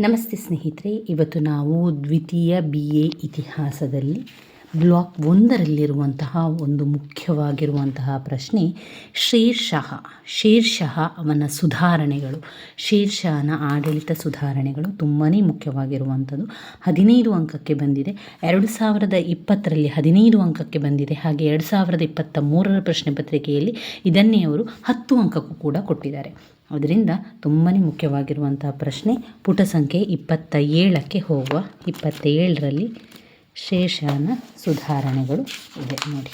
ನಮಸ್ತೆ ಸ್ನೇಹಿತರೆ, ಇವತ್ತು ನಾವು ದ್ವಿತೀಯ ಬಿ ಎ ಇತಿಹಾಸದಲ್ಲಿ ಬ್ಲಾಕ್ ಒಂದರಲ್ಲಿರುವಂತಹ ಒಂದು ಮುಖ್ಯವಾಗಿರುವಂತಹ ಪ್ರಶ್ನೆ ಶೇರ್ಷಃ. ಶೇರ್ಷಃ ಅವನ ಸುಧಾರಣೆಗಳು. ಶೇರ್ಷಾನ ಆಡಳಿತ ಸುಧಾರಣೆಗಳು ತುಂಬಾ ಮುಖ್ಯವಾಗಿರುವಂಥದ್ದು. ಹದಿನೈದು ಅಂಕಕ್ಕೆ ಬಂದಿದೆ. ಎರಡು ಸಾವಿರದ ಇಪ್ಪತ್ತರಲ್ಲಿ ಹದಿನೈದು ಅಂಕಕ್ಕೆ ಬಂದಿದೆ. ಹಾಗೆ ಎರಡು ಸಾವಿರದ ಇಪ್ಪತ್ತ ಮೂರರ ಪ್ರಶ್ನೆ ಪತ್ರಿಕೆಯಲ್ಲಿ ಇದನ್ನೇ ಅವರು ಹತ್ತು ಅಂಕಕ್ಕೂ ಕೂಡ ಕೊಟ್ಟಿದ್ದಾರೆ. ಅದರಿಂದ ತುಂಬಾ ಮುಖ್ಯವಾಗಿರುವಂಥ ಪ್ರಶ್ನೆ, ಪುಟ ಸಂಖ್ಯೆ ಇಪ್ಪತ್ತ ಏಳಕ್ಕೆ ಹೋಗುವ ಇಪ್ಪತ್ತೇಳರಲ್ಲಿ ಶೇಷನ ಸುಧಾರಣೆಗಳು ಇದೆ ನೋಡಿ.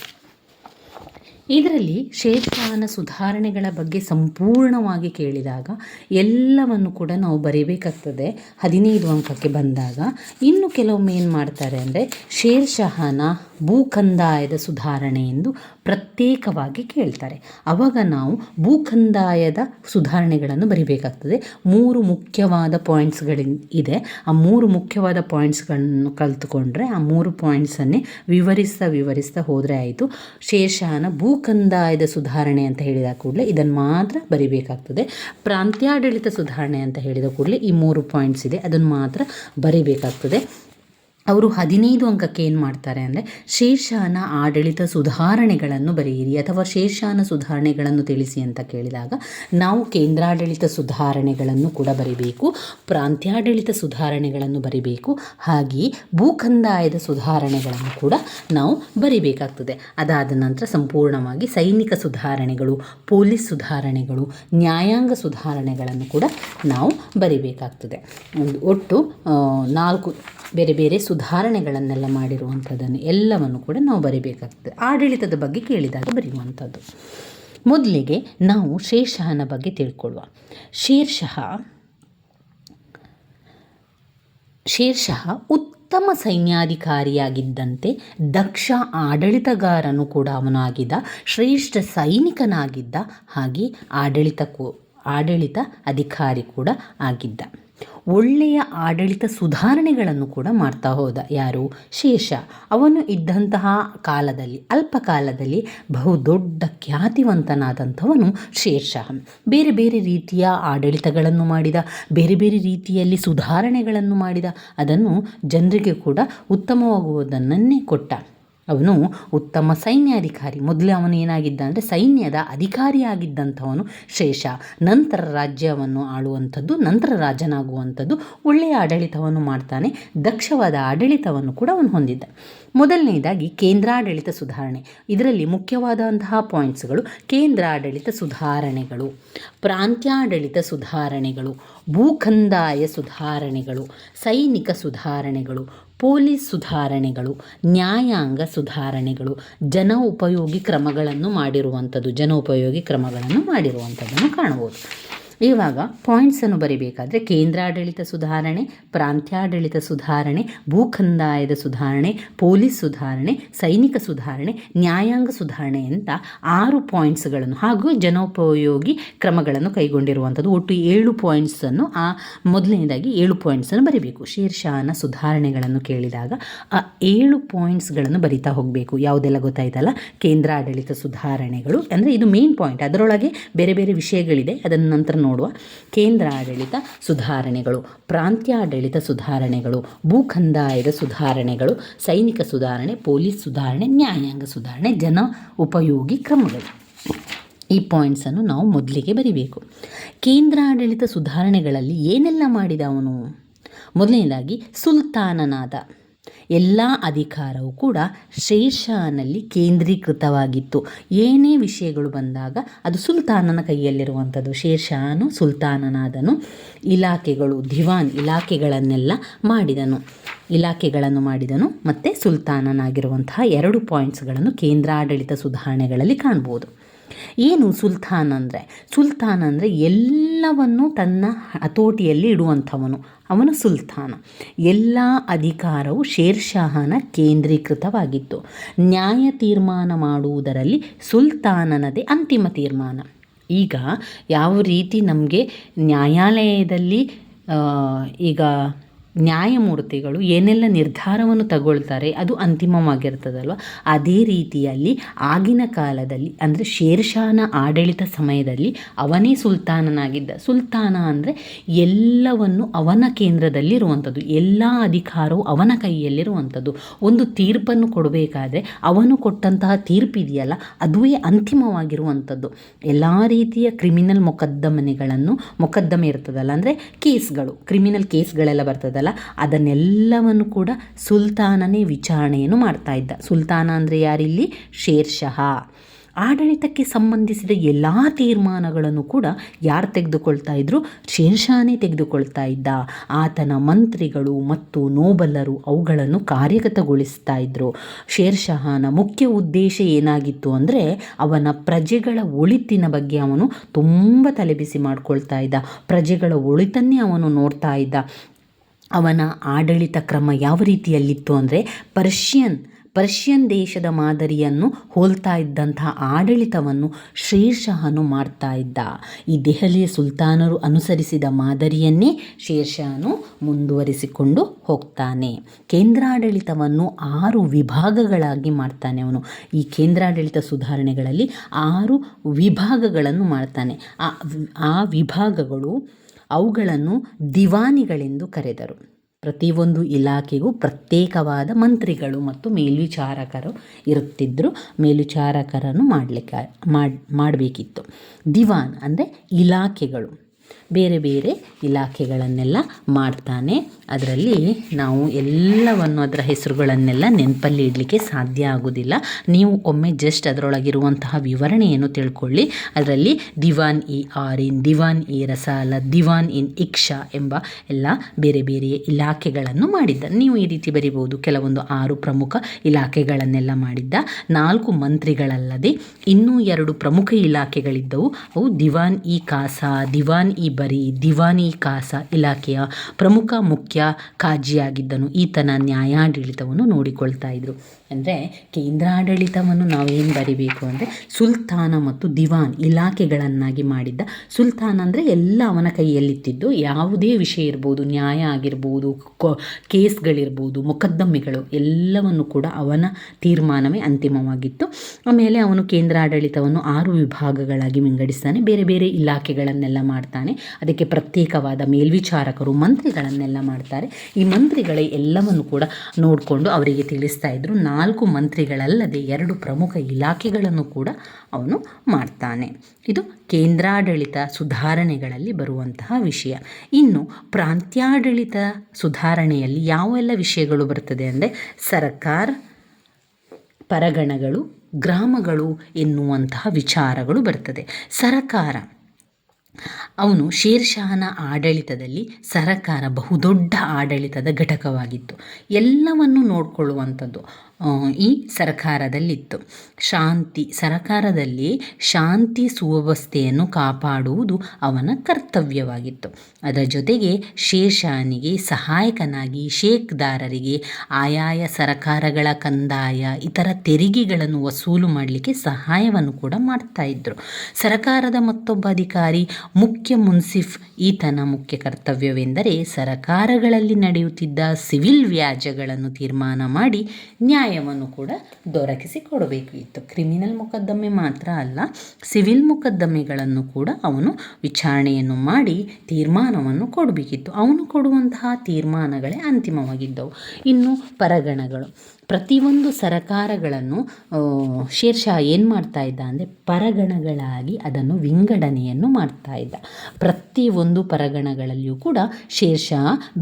ಇದರಲ್ಲಿ ಶೇಷಾನ ಸುಧಾರಣೆಗಳ ಬಗ್ಗೆ ಸಂಪೂರ್ಣವಾಗಿ ಕೇಳಿದಾಗ ಎಲ್ಲವನ್ನು ಕೂಡ ನಾವು ಬರೀಬೇಕಾಗ್ತದೆ. ಹದಿನೈದು ಅಂಕಕ್ಕೆ ಬಂದಾಗ. ಇನ್ನು ಕೆಲವೊಮ್ಮೆ ಏನು ಮಾಡ್ತಾರೆ ಅಂದರೆ ಶೇರ್ಷಹಾನ ಭೂಕಂದಾಯದ ಸುಧಾರಣೆ ಎಂದು ಪ್ರತ್ಯೇಕವಾಗಿ ಕೇಳ್ತಾರೆ. ಆವಾಗ ನಾವು ಭೂಕಂದಾಯದ ಸುಧಾರಣೆಗಳನ್ನು ಬರಿಬೇಕಾಗ್ತದೆ. ಮೂರು ಮುಖ್ಯವಾದ ಪಾಯಿಂಟ್ಸ್ಗಳಿನ್ ಇದೆ. ಆ ಮೂರು ಮುಖ್ಯವಾದ ಪಾಯಿಂಟ್ಸ್ಗಳನ್ನು ಕಲ್ತುಕೊಂಡ್ರೆ ಆ ಮೂರು ಪಾಯಿಂಟ್ಸನ್ನೇ ವಿವರಿಸ್ತಾ ವಿವರಿಸ್ತಾ ಹೋದರೆ ಆಯಿತು. ಶೇಷಾನ ಭೂಕಂದಾಯದ ಸುಧಾರಣೆ ಅಂತ ಹೇಳಿದ ಕೂಡಲೇ ಇದನ್ನು ಮಾತ್ರ ಬರಿಬೇಕಾಗ್ತದೆ. ಪ್ರಾಂತ್ಯಾಡಳಿತ ಸುಧಾರಣೆ ಅಂತ ಹೇಳಿದ ಕೂಡಲೇ ಈ ಮೂರು ಪಾಯಿಂಟ್ಸ್ ಇದೆ. ಅದನ್ನು ಮಾತ್ರ ಬರಿಬೇಕಾಗ್ತದೆ. ಅವರು ಹದಿನೈದು ಅಂಕಕ್ಕೆ ಏನು ಮಾಡ್ತಾರೆ ಅಂದರೆ ಶೇರ್ಷಾನ ಆಡಳಿತ ಸುಧಾರಣೆಗಳನ್ನು ಬರೆಯಿರಿ ಅಥವಾ ಶೇರ್ಷಾನ ಸುಧಾರಣೆಗಳನ್ನು ತಿಳಿಸಿ ಅಂತ ಕೇಳಿದಾಗ ನಾವು ಕೇಂದ್ರಾಡಳಿತ ಸುಧಾರಣೆಗಳನ್ನು ಕೂಡ ಬರಿಬೇಕು, ಪ್ರಾಂತ್ಯಾಡಳಿತ ಸುಧಾರಣೆಗಳನ್ನು ಬರಿಬೇಕು, ಹಾಗೆಯೇ ಭೂಕಂದಾಯದ ಸುಧಾರಣೆಗಳನ್ನು ಕೂಡ ನಾವು ಬರಿಬೇಕಾಗ್ತದೆ. ಅದಾದ ನಂತರ ಸಂಪೂರ್ಣವಾಗಿ ಸೈನಿಕ ಸುಧಾರಣೆಗಳು, ಪೊಲೀಸ್ ಸುಧಾರಣೆಗಳು, ನ್ಯಾಯಾಂಗ ಸುಧಾರಣೆಗಳನ್ನು ಕೂಡ ನಾವು ಬರಿಬೇಕಾಗ್ತದೆ. ಒಟ್ಟು ನಾಲ್ಕು ಬೇರೆ ಬೇರೆ ಸುಧಾರಣೆಗಳನ್ನೆಲ್ಲ ಮಾಡಿರುವಂಥದ್ದನ್ನು ಎಲ್ಲವನ್ನು ಕೂಡ ನಾವು ಬರೀಬೇಕಾಗ್ತದೆ. ಆಡಳಿತದ ಬಗ್ಗೆ ಕೇಳಿದಾಗ ಬರೆಯುವಂಥದ್ದು. ಮೊದಲಿಗೆ ನಾವು ಶೇರ್ಷಹನ ಬಗ್ಗೆ ತಿಳ್ಕೊಳ್ಳುವ. ಶೇರ್ಷಹ ಶೇರ್ಷಹ ಉತ್ತಮ ಸೈನ್ಯಾಧಿಕಾರಿಯಾಗಿದ್ದಂತೆ ದಕ್ಷ ಆಡಳಿತಗಾರನು ಕೂಡ ಅವನಾಗಿದ್ದ, ಶ್ರೇಷ್ಠ ಸೈನಿಕನಾಗಿದ್ದ ಹಾಗೆ ಆಡಳಿತಕ್ಕೂ, ಆಡಳಿತ ಅಧಿಕಾರಿ ಕೂಡ ಆಗಿದ್ದ. ಒಳ್ಳೆಯ ಆಡಳಿತ ಸುಧಾರಣೆಗಳನ್ನು ಕೂಡ ಮಾಡ್ತಾ ಹೋದ. ಯಾರು? ಶೇಷ. ಅವನು ಇದ್ದಂತಹ ಕಾಲದಲ್ಲಿ, ಅಲ್ಪ ಕಾಲದಲ್ಲಿ ಬಹುದೊಡ್ಡ ಖ್ಯಾತಿವಂತನಾದಂಥವನು ಶೇರ್ಷಾಹ ಬೇರೆ ಬೇರೆ ರೀತಿಯ ಆಡಳಿತಗಳನ್ನು ಮಾಡಿದ, ಬೇರೆ ಬೇರೆ ರೀತಿಯಲ್ಲಿ ಸುಧಾರಣೆಗಳನ್ನು ಮಾಡಿದ, ಅದನ್ನು ಜನರಿಗೆ ಕೂಡ ಉತ್ತಮವಾಗುವುದನ್ನೇ ಕೊಟ್ಟ. ಅವನು ಉತ್ತಮ ಸೈನ್ಯಾಧಿಕಾರಿ. ಮೊದಲು ಅವನು ಏನಾಗಿದ್ದ ಅಂದರೆ ಸೈನ್ಯದ ಅಧಿಕಾರಿಯಾಗಿದ್ದಂಥವನು ಶೇಷ. ನಂತರ ರಾಜ್ಯವನ್ನು ಆಳುವಂಥದ್ದು, ನಂತರ ರಾಜನಾಗುವಂಥದ್ದು, ಒಳ್ಳೆಯ ಆಡಳಿತವನ್ನು ಮಾಡ್ತಾನೆ, ದಕ್ಷವಾದ ಆಡಳಿತವನ್ನು ಕೂಡ ಅವನು ಹೊಂದಿದ್ದ. ಮೊದಲನೇದಾಗಿ ಕೇಂದ್ರಾಡಳಿತ ಸುಧಾರಣೆ. ಇದರಲ್ಲಿ ಮುಖ್ಯವಾದಂತಹ ಪಾಯಿಂಟ್ಸ್ಗಳು ಕೇಂದ್ರಾಡಳಿತ ಸುಧಾರಣೆಗಳು, ಪ್ರಾಂತ್ಯಾಡಳಿತ ಸುಧಾರಣೆಗಳು. ಭೂಕಂದಾಯ ಸುಧಾರಣೆಗಳು, ಸೈನಿಕ ಸುಧಾರಣೆಗಳು, ಪೊಲೀಸ್ ಸುಧಾರಣೆಗಳು, ನ್ಯಾಯಾಂಗ ಸುಧಾರಣೆಗಳು, ಜನ ಉಪಯೋಗಿ ಕ್ರಮಗಳನ್ನು ಮಾಡಿರುವಂಥದ್ದು, ಜನ ಉಪಯೋಗಿ ಕ್ರಮಗಳನ್ನು ಮಾಡಿರುವಂಥದ್ದನ್ನು ಕಾಣಬಹುದು. ಇವಾಗ ಪಾಯಿಂಟ್ಸನ್ನು ಬರಿಬೇಕಾದ್ರೆ ಕೇಂದ್ರಾಡಳಿತ ಸುಧಾರಣೆ, ಪ್ರಾಂತ್ಯಾಡಳಿತ ಸುಧಾರಣೆ ಭೂಕಂದಾಯದ ಸುಧಾರಣೆ, ಪೊಲೀಸ್ ಸುಧಾರಣೆ, ಸೈನಿಕ ಸುಧಾರಣೆ, ನ್ಯಾಯಾಂಗ ಸುಧಾರಣೆ ಅಂತ ಆರು ಪಾಯಿಂಟ್ಸ್ಗಳನ್ನು ಹಾಗೂ ಜನೋಪಯೋಗಿ ಕ್ರಮಗಳನ್ನು ಕೈಗೊಂಡಿರುವಂಥದ್ದು. ಒಟ್ಟು ಏಳು ಪಾಯಿಂಟ್ಸನ್ನು ಆ ಮೊದಲನೇದಾಗಿ ಏಳು ಪಾಯಿಂಟ್ಸನ್ನು ಬರಿಬೇಕು. ಶೀರ್ಷಾನ ಸುಧಾರಣೆಗಳನ್ನು ಕೇಳಿದಾಗ, ಆ ಏಳು ಪಾಯಿಂಟ್ಸ್ಗಳನ್ನು ಬರಿತಾ ಹೋಗಬೇಕು. ಯಾವುದೆಲ್ಲ ಗೊತ್ತಾಯ್ತಲ್ಲ? ಕೇಂದ್ರಾಡಳಿತ ಸುಧಾರಣೆಗಳು. ಅಂದರೆ ಇದು ಮೇನ್ ಪಾಯಿಂಟ್ ಅದರೊಳಗೆ ಬೇರೆ ಬೇರೆ ವಿಷಯಗಳಿದೆ. ಅದನ್ನು ನಂತರ ನೋಡುವ ಕೇಂದ್ರ ಆಡಳಿತ ಸುಧಾರಣೆಗಳು, ಪ್ರಾಂತ್ಯಾಡಳಿತ ಸುಧಾರಣೆಗಳು ಭೂಕಂದಾಯದ ಸುಧಾರಣೆಗಳು, ಸೈನಿಕ ಸುಧಾರಣೆ, ಪೊಲೀಸ್ ಸುಧಾರಣೆ, ನ್ಯಾಯಾಂಗ ಸುಧಾರಣೆ, ಜನ ಉಪಯೋಗಿ ಕ್ರಮಗಳು. ಈ ಪಾಯಿಂಟ್ಸನ್ನು ನಾವು ಮೊದಲಿಗೆ ಬರಿಬೇಕು. ಕೇಂದ್ರಾಡಳಿತ ಸುಧಾರಣೆಗಳಲ್ಲಿ ಏನೆಲ್ಲ ಮಾಡಿದ ಅವನು ಮೊದಲನೇದಾಗಿ ಸುಲ್ತಾನನಾದ. ಎಲ್ಲ ಅಧಿಕಾರವು ಕೂಡ ಶೇರ್ಷಾನಲ್ಲಿ ಕೇಂದ್ರೀಕೃತವಾಗಿತ್ತು. ಏನೇ ವಿಷಯಗಳು ಬಂದಾಗ ಅದು ಸುಲ್ತಾನನ ಕೈಯಲ್ಲಿರುವಂಥದ್ದು. ಶೇಷಾನು ಸುಲ್ತಾನನಾದನು. ಇಲಾಖೆಗಳು, ದಿವಾನ್ ಇಲಾಖೆಗಳನ್ನೆಲ್ಲ ಮಾಡಿದನು. ಇಲಾಖೆಗಳನ್ನು ಮಾಡಿದನು ಮತ್ತು ಸುಲ್ತಾನನಾಗಿರುವಂತಹ ಎರಡು ಪಾಯಿಂಟ್ಸ್ಗಳನ್ನು ಕೇಂದ್ರಾಡಳಿತ ಸುಧಾರಣೆಗಳಲ್ಲಿ ಕಾಣ್ಬೋದು. ಏನು ಸುಲ್ತಾನ್ ಅಂದರೆ? ಸುಲ್ತಾನ್ ಅಂದರೆ ಎಲ್ಲವನ್ನು ತನ್ನ ಹತೋಟಿಯಲ್ಲಿ ಇಡುವಂಥವನು. ಅವನು ಸುಲ್ತಾನ. ಎಲ್ಲ ಅಧಿಕಾರವು ಶೇರ್ಷಾಹನ ಕೇಂದ್ರೀಕೃತವಾಗಿತ್ತು. ನ್ಯಾಯ ತೀರ್ಮಾನ ಮಾಡುವುದರಲ್ಲಿ ಸುಲ್ತಾನನದೇ ಅಂತಿಮ ತೀರ್ಮಾನ. ಈಗ ಯಾವ ರೀತಿ ನಮಗೆ ನ್ಯಾಯಾಲಯದಲ್ಲಿ ಈಗ ನ್ಯಾಯಮೂರ್ತಿಗಳು ಏನೆಲ್ಲ ನಿರ್ಧಾರವನ್ನು ತಗೊಳ್ತಾರೆ ಅದು ಅಂತಿಮವಾಗಿರ್ತದಲ್ವ? ಅದೇ ರೀತಿಯಲ್ಲಿ ಆಗಿನ ಕಾಲದಲ್ಲಿ, ಅಂದರೆ ಶೇರ್ಷಾನ ಆಡಳಿತ ಸಮಯದಲ್ಲಿ ಅವನೇ ಸುಲ್ತಾನನಾಗಿದ್ದ. ಸುಲ್ತಾನ ಅಂದರೆ ಎಲ್ಲವನ್ನು ಅವನ ಕೇಂದ್ರದಲ್ಲಿರುವಂಥದ್ದು, ಎಲ್ಲ ಅಧಿಕಾರವು ಅವನ ಕೈಯಲ್ಲಿರುವಂಥದ್ದು. ಒಂದು ತೀರ್ಪನ್ನು ಕೊಡಬೇಕಾದ್ರೆ ಅವನು ಕೊಟ್ಟಂತಹ ತೀರ್ಪಿದೆಯಲ್ಲ, ಅದುವೇ ಅಂತಿಮವಾಗಿರುವಂಥದ್ದು. ಎಲ್ಲ ರೀತಿಯ ಕ್ರಿಮಿನಲ್ ಮೊಕದ್ದಮನೆಗಳನ್ನು ಮೊಕದ್ದಮೆ ಇರ್ತದಲ್ಲ, ಅಂದರೆ ಕೇಸ್ಗಳು, ಕ್ರಿಮಿನಲ್ ಕೇಸ್ಗಳೆಲ್ಲ ಬರ್ತದಲ್ಲ ಅದನ್ನೆಲ್ಲವನ್ನು ಕೂಡ ಸುಲ್ತಾನನೇ ವಿಚಾರಣೆಯನ್ನು ಮಾಡ್ತಾ ಇದ್ದ. ಸುಲ್ತಾನ ಅಂದರೆ ಯಾರಿಲ್ಲಿ ಶೇರ್ಷಹ. ಆಡಳಿತಕ್ಕೆ ಸಂಬಂಧಿಸಿದ ಎಲ್ಲ ತೀರ್ಮಾನಗಳನ್ನು ಕೂಡ ಯಾರು ತೆಗೆದುಕೊಳ್ತಾ ಇದ್ರು? ಶೇರ್ಷಾನೇ ತೆಗೆದುಕೊಳ್ತಾ ಇದ್ದ. ಆತನ ಮಂತ್ರಿಗಳು ಮತ್ತು ನೋಬಲರು ಅವುಗಳನ್ನು ಕಾರ್ಯಗತಗೊಳಿಸ್ತಾ ಇದ್ರು. ಶೇರ್ಷಹಾನ ಮುಖ್ಯ ಉದ್ದೇಶ ಏನಾಗಿತ್ತು ಅಂದರೆ, ಅವನ ಪ್ರಜೆಗಳ ಒಳಿತಿನ ಬಗ್ಗೆ ಅವನು ತುಂಬ ತಲೆಬಿಸಿ ಮಾಡ್ಕೊಳ್ತಾ ಇದ್ದ. ಪ್ರಜೆಗಳ ಒಳಿತನ್ನೇ ಅವನು ನೋಡ್ತಾ ಇದ್ದ. ಅವನ ಆಡಳಿತ ಕ್ರಮ ಯಾವ ರೀತಿಯಲ್ಲಿತ್ತು ಅಂದರೆ ಪರ್ಷಿಯನ್ ಪರ್ಷಿಯನ್ ದೇಶದ ಮಾದರಿಯನ್ನು ಹೋಲ್ತಾ ಇದ್ದಂತಹ ಆಡಳಿತವನ್ನು ಶೇರ್ಷಹನು ಮಾಡ್ತಾ ಇದ್ದ. ಈ ದೆಹಲಿಯ ಸುಲ್ತಾನರು ಅನುಸರಿಸಿದ ಮಾದರಿಯನ್ನೇ ಶೇರ್ಷಹನು ಮುಂದುವರಿಸಿಕೊಂಡು ಹೋಗ್ತಾನೆ. ಕೇಂದ್ರಾಡಳಿತವನ್ನು ಆರು ವಿಭಾಗಗಳಾಗಿ ಮಾಡ್ತಾನೆ ಅವನು. ಈ ಕೇಂದ್ರಾಡಳಿತ ಸುಧಾರಣೆಗಳಲ್ಲಿ ಆರು ವಿಭಾಗಗಳನ್ನು ಮಾಡ್ತಾನೆ. ಆ ಆ ವಿಭಾಗಗಳು ಅವುಗಳನ್ನು ದಿವಾನಿಗಳೆಂದು ಕರೆದರು. ಪ್ರತಿಯೊಂದು ಇಲಾಖೆಗೂ ಪ್ರತ್ಯೇಕವಾದ ಮಂತ್ರಿಗಳು ಮತ್ತು ಮೇಲ್ವಿಚಾರಕರು ಇರುತ್ತಿದ್ದರು. ಮೇಲ್ವಿಚಾರಕರನ್ನು ಮಾಡಲಿಕ್ಕೆ, ಮಾಡಿ, ಮಾಡಬೇಕಿತ್ತು. ದಿವಾನ್ ಅಂದರೆ ಇಲಾಖೆಗಳು. ಬೇರೆ ಬೇರೆ ಇಲಾಖೆಗಳನ್ನೆಲ್ಲ ಮಾಡ್ತಾನೆ. ಅದರಲ್ಲಿ ನಾವು ಎಲ್ಲವನ್ನು ಅದರ ಹೆಸರುಗಳನ್ನೆಲ್ಲ ನೆನಪಲ್ಲಿ ಇಡಲಿಕ್ಕೆ ಸಾಧ್ಯ ಆಗೋದಿಲ್ಲ. ನೀವು ಒಮ್ಮೆ ಜಸ್ಟ್ ಅದರೊಳಗಿರುವಂತಹ ವಿವರಣೆಯನ್ನು ತಿಳ್ಕೊಳ್ಳಿ. ಅದರಲ್ಲಿ ದಿವಾನ್ ಇ ಆರಿನ್, ದಿವಾನ್ ಇ ರಸಾಲ, ದಿವಾನ್ ಇನ್ ಇಕ್ಷಾ ಎಂಬ ಎಲ್ಲ ಬೇರೆ ಬೇರೆ ಇಲಾಖೆಗಳನ್ನು ಮಾಡಿದ್ದ. ನೀವು ಈ ರೀತಿ ಬರಿಬೋದು ಕೆಲವೊಂದು ಆರು ಪ್ರಮುಖ ಇಲಾಖೆಗಳನ್ನೆಲ್ಲ ಮಾಡಿದ್ದ. ನಾಲ್ಕು ಮಂತ್ರಿಗಳಲ್ಲದೆ ಇನ್ನೂ ಎರಡು ಪ್ರಮುಖ ಇಲಾಖೆಗಳಿದ್ದವು. ಅವು ದಿವಾನ್ ಇ ಕಾಸಾ, ದಿವಾನ್ ಇ ಬರಿ ದಿವಾನಿ ಕಾಸ ಇಲಾಖೆಯ ಪ್ರಮುಖ ಮುಖ್ಯ ಕಾಜಿಯಾಗಿದ್ದನು. ಈತನ ನ್ಯಾಯಾಡಳಿತವನ್ನು ನೋಡಿಕೊಳ್ತಾ ಇದ್ರು. ಅಂದರೆ ಕೇಂದ್ರಾಡಳಿತವನ್ನು ನಾವೇನು ಬರಿಬೇಕು ಅಂದರೆ ಸುಲ್ತಾನ ಮತ್ತು ದಿವಾನ್ ಇಲಾಖೆಗಳನ್ನಾಗಿ ಮಾಡಿದ್ದ. ಸುಲ್ತಾನ ಅಂದರೆ ಎಲ್ಲ ಅವನ ಕೈಯಲ್ಲಿತ್ತಿದ್ದು. ಯಾವುದೇ ವಿಷಯ ಇರ್ಬೋದು, ನ್ಯಾಯ ಆಗಿರ್ಬೋದು ಕೇಸ್ಗಳಿರ್ಬೋದು, ಮೊಕದ್ದಮೆಗಳು ಎಲ್ಲವನ್ನು ಕೂಡ ಅವನ ತೀರ್ಮಾನವೇ ಅಂತಿಮವಾಗಿತ್ತು. ಆಮೇಲೆ ಅವನು ಕೇಂದ್ರಾಡಳಿತವನ್ನು ಆರು ವಿಭಾಗಗಳಾಗಿ ವಿಂಗಡಿಸ್ತಾನೆ. ಬೇರೆ ಬೇರೆ ಇಲಾಖೆಗಳನ್ನೆಲ್ಲ ಮಾಡ್ತಾನೆ. ಅದಕ್ಕೆ ಪ್ರತ್ಯೇಕವಾದ ಮೇಲ್ವಿಚಾರಕರು ಮಂತ್ರಿಗಳನ್ನೆಲ್ಲ ಮಾಡ್ತಾರೆ. ಈ ಮಂತ್ರಿಗಳೇ ಎಲ್ಲವನ್ನು ಕೂಡ ನೋಡಿಕೊಂಡು ಅವರಿಗೆ ತಿಳಿಸ್ತಾ ಇದ್ರು. ನಾಲ್ಕು ಮಂತ್ರಿಗಳಲ್ಲದೆ ಎರಡು ಪ್ರಮುಖ ಇಲಾಖೆಗಳನ್ನು ಕೂಡ ಅವನು ಮಾಡ್ತಾನೆ. ಇದು ಕೇಂದ್ರಾಡಳಿತ ಸುಧಾರಣೆಗಳಲ್ಲಿ ಬರುವಂತಹ ವಿಷಯ. ಇನ್ನು ಪ್ರಾಂತ್ಯಾಡಳಿತ ಸುಧಾರಣೆಯಲ್ಲಿ ಯಾವೆಲ್ಲ ವಿಷಯಗಳು ಬರ್ತದೆ ಅಂದರೆ ಸರ್ಕಾರ ಪರಗಣಗಳು, ಗ್ರಾಮಗಳು ಎನ್ನುವಂತಹ ವಿಚಾರಗಳು ಬರ್ತದೆ. ಸರಕಾರ ಅವನು ಶೇರ್ಷಾಹನ ಆಡಳಿತದಲ್ಲಿ ಸರಕಾರ ಬಹುದೊಡ್ಡ ಆಡಳಿತದ ಘಟಕವಾಗಿತ್ತು. ಎಲ್ಲವನ್ನು ನೋಡಿಕೊಳ್ಳುವಂಥದ್ದು. ಈ ಸರಕಾರದಲ್ಲಿತ್ತು. ಶಾಂತಿ, ಸರಕಾರದಲ್ಲಿ ಶಾಂತಿ ಸುವ್ಯವಸ್ಥೆಯನ್ನು ಕಾಪಾಡುವುದು ಅವನ ಕರ್ತವ್ಯವಾಗಿತ್ತು. ಅದರ ಜೊತೆಗೆ ಶೇಷಾನಿಗೆ ಸಹಾಯಕನಾಗಿ ಶೇಕ್ದಾರರಿಗೆ ಆಯಾಯ ಸರಕಾರಗಳ ಕಂದಾಯ, ಇತರ ತೆರಿಗೆಗಳನ್ನು ವಸೂಲು ಮಾಡಲಿಕ್ಕೆ ಸಹಾಯವನ್ನು ಕೂಡ ಮಾಡ್ತಾ ಇದ್ದರು ಸರಕಾರದ ಮತ್ತೊಬ್ಬ ಅಧಿಕಾರಿ ಮುಖ್ಯ ಮುನ್ಸಿಫ್, ಈತನ ಮುಖ್ಯ ಕರ್ತವ್ಯವೆಂದರೆ ಸರಕಾರಗಳಲ್ಲಿ ನಡೆಯುತ್ತಿದ್ದ ಸಿವಿಲ್ ವ್ಯಾಜ್ಯಗಳನ್ನು ತೀರ್ಮಾನ ಮಾಡಿ ನ್ಯಾಯವನ್ನು ಕೂಡ ದೊರಕಿಸಿ ಕೊಡಬೇಕು. ಇತ್ತು ಕ್ರಿಮಿನಲ್ ಮೊಕದ್ದಮೆ ಮಾತ್ರ ಅಲ್ಲ, ಸಿವಿಲ್ ಮೊಕದ್ದಮೆಗಳನ್ನು ಕೂಡ ಅವನು ವಿಚಾರಣೆಯನ್ನು ಮಾಡಿ ತೀರ್ಮಾನವನ್ನು ಕೊಡಬೇಕಿತ್ತು. ಅವನು ಕೊಡುವಂತಹ ತೀರ್ಮಾನಗಳೇ ಅಂತಿಮವಾಗಿದ್ದವು. ಇನ್ನು ಪರಗಣಗಳು. ಪ್ರತಿಯೊಂದು ಸರಕಾರಗಳನ್ನು ಶೇರ್ಷಾ ಏನು ಮಾಡ್ತಾ ಇದ್ದ ಅಂದರೆ ಪರಗಣಗಳಾಗಿ ಅದನ್ನು ವಿಂಗಡಣೆಯನ್ನು ಮಾಡ್ತಾ ಇದ್ದ. ಪ್ರತಿಯೊಂದು ಪರಗಣಗಳಲ್ಲಿಯೂ ಕೂಡ ಶೇರ್ಷಾ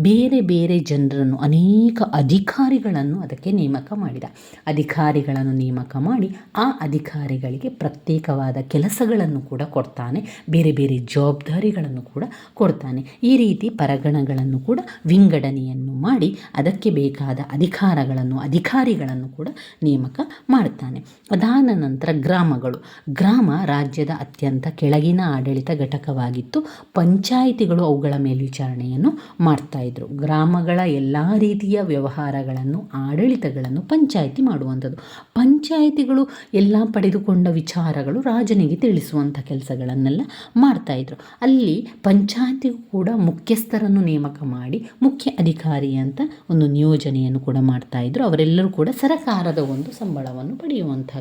ಬೇರೆ ಬೇರೆ ಜನರನ್ನು, ಅನೇಕ ಅಧಿಕಾರಿಗಳನ್ನು ಅದಕ್ಕೆ ನೇಮಕ ಮಾಡಿದ. ಅಧಿಕಾರಿಗಳನ್ನು ನೇಮಕ ಮಾಡಿ ಆ ಅಧಿಕಾರಿಗಳಿಗೆ ಪ್ರತ್ಯೇಕವಾದ ಕೆಲಸಗಳನ್ನು ಕೂಡ ಕೊಡ್ತಾನೆ, ಬೇರೆ ಬೇರೆ ಜವಾಬ್ದಾರಿಗಳನ್ನು ಕೂಡ ಕೊಡ್ತಾನೆ. ಈ ರೀತಿ ಪರಗಣಗಳನ್ನು ಕೂಡ ವಿಂಗಡಣೆಯನ್ನು ಮಾಡಿ ಅದಕ್ಕೆ ಬೇಕಾದ ಅಧಿಕಾರಗಳನ್ನು ಅಧಿಕಾರ ಅಧಿಕಾರಿಗಳನ್ನು ಕೂಡ ನೇಮಕ ಮಾಡ್ತಾನೆ ಅದಾದ ನಂತರ ಗ್ರಾಮಗಳು. ಗ್ರಾಮ ರಾಜ್ಯದ ಅತ್ಯಂತ ಕೆಳಗಿನ ಆಡಳಿತ ಘಟಕ ಘಟಕವಾಗಿತ್ತು. ಪಂಚಾಯಿತಿಗಳು ಅವುಗಳ ಮೇಲ್ವಿಚಾರಣೆಯನ್ನು ಮಾಡ್ತಾಯಿದ್ರು ಗ್ರಾಮಗಳ ಎಲ್ಲ ರೀತಿಯ ವ್ಯವಹಾರಗಳನ್ನು, ಆಡಳಿತಗಳನ್ನು ಪಂಚಾಯಿತಿ ಮಾಡುವಂಥದ್ದು. ಪಂಚಾಯಿತಿಗಳು ಎಲ್ಲ ಪಡೆದುಕೊಂಡ ವಿಚಾರಗಳು ರಾಜನಿಗೆ ತಿಳಿಸುವಂಥ ಕೆಲಸಗಳನ್ನೆಲ್ಲ ಮಾಡ್ತಾಯಿದ್ರು ಅಲ್ಲಿ ಪಂಚಾಯಿತಿಗೂ ಕೂಡ ಮುಖ್ಯಸ್ಥರನ್ನು ನೇಮಕ ಮಾಡಿ ಮುಖ್ಯ ಅಧಿಕಾರಿ ಅಂತ ಒಂದು ನಿಯೋಜನೆಯನ್ನು ಕೂಡ ಮಾಡ್ತಾಯಿದ್ರು ಅವರೆಲ್ಲರೂ ಕೂಡ ಸರಕಾರದ ಒಂದು ಸಂಬಳವನ್ನು ಪಡೆಯುವಂಥ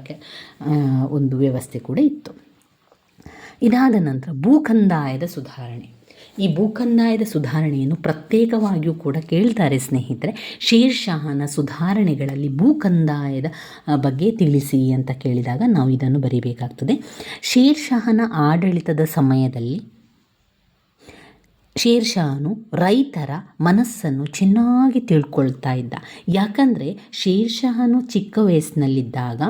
ಒಂದು ವ್ಯವಸ್ಥೆ ಕೂಡ ಇತ್ತು. ಇದಾದ ನಂತರ ಭೂಕಂದಾಯದ ಸುಧಾರಣೆ. ಈ ಭೂಕಂದಾಯದ ಸುಧಾರಣೆಯನ್ನು ಪ್ರತ್ಯೇಕವಾಗಿಯೂ ಕೂಡ ಕೇಳ್ತಾರೆ ಸ್ನೇಹಿತರೆ. ಶೇರ್ಷಾಹನ ಸುಧಾರಣೆಗಳಲ್ಲಿ ಭೂಕಂದಾಯದ ಬಗ್ಗೆ ತಿಳಿಸಿ ಅಂತ ಕೇಳಿದಾಗ ನಾವು ಇದನ್ನು ಬರೀಬೇಕಾಗ್ತದೆ. ಶೇರ್ಷಾಹನ ಆಡಳಿತದ ಸಮಯದಲ್ಲಿ ಶೇರ್ಷಾನು ರೈತರ ಮನಸ್ಸನ್ನು ಚೆನ್ನಾಗಿ ತಿಳ್ಕೊಳ್ತಾ ಇದ್ದ. ಯಾಕಂದರೆ ಶೇರ್ಷಾನು ಚಿಕ್ಕ ವಯಸ್ಸಿನಲ್ಲಿದ್ದಾಗ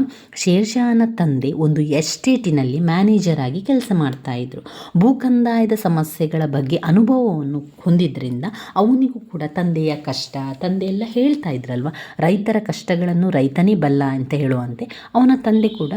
ಶೇರ್ಷಾನ ತಂದೆ ಒಂದು ಎಸ್ಟೇಟಿನಲ್ಲಿ ಮ್ಯಾನೇಜರ್ ಆಗಿ ಕೆಲಸ ಮಾಡ್ತಾಯಿದ್ರು ಭೂಕಂದಾಯದ ಸಮಸ್ಯೆಗಳ ಬಗ್ಗೆ ಅನುಭವವನ್ನು ಹೊಂದಿದ್ದರಿಂದ ಅವನಿಗೂ ಕೂಡ ತಂದೆಯ ಕಷ್ಟ, ತಂದೆ ಎಲ್ಲ ಹೇಳ್ತಾ ಇದ್ರಲ್ವ? ರೈತರ ಕಷ್ಟಗಳನ್ನು ರೈತನೇ ಬಲ್ಲ ಅಂತ ಹೇಳುವಂತೆ. ಅವನ ತಂದೆ ಕೂಡ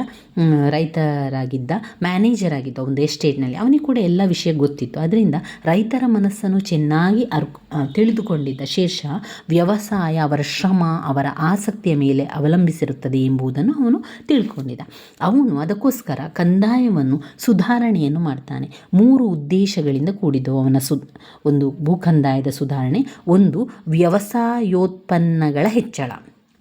ರೈತರಾಗಿದ್ದ, ಮ್ಯಾನೇಜರ್ ಆಗಿದ್ದ ಒಂದು ಎಸ್ಟೇಟ್ನಲ್ಲಿ. ಅವನಿಗೆ ಕೂಡ ಎಲ್ಲ ವಿಷಯ ಗೊತ್ತಿತ್ತು. ಅದರಿಂದ ರೈತರ ಮನಸ್ಸನ್ನು ಚೆನ್ನಾಗಿ ಅರ್ ತಿಳಿದುಕೊಂಡಿದ್ದ ಶೇಷ ವ್ಯವಸಾಯ, ಅವರ ಶ್ರಮ, ಅವರ ಆಸಕ್ತಿಯ ಮೇಲೆ ಅವಲಂಬಿಸಿರುತ್ತದೆ ಎಂಬುದನ್ನು ಅವನು ತಿಳ್ಕೊಂಡಿದ್ದ. ಅವನು ಅದಕ್ಕೋಸ್ಕರ ಕಂದಾಯವನ್ನು, ಸುಧಾರಣೆಯನ್ನು ಮಾಡ್ತಾನೆ. ಮೂರು ಉದ್ದೇಶಗಳಿಂದ ಕೂಡಿದ್ದು ಅವನ ಸು ಒಂದು ಭೂಕಂದಾಯದ ಸುಧಾರಣೆ, ಒಂದು ವ್ಯವಸಾಯೋತ್ಪನ್ನಗಳ ಹೆಚ್ಚಳ.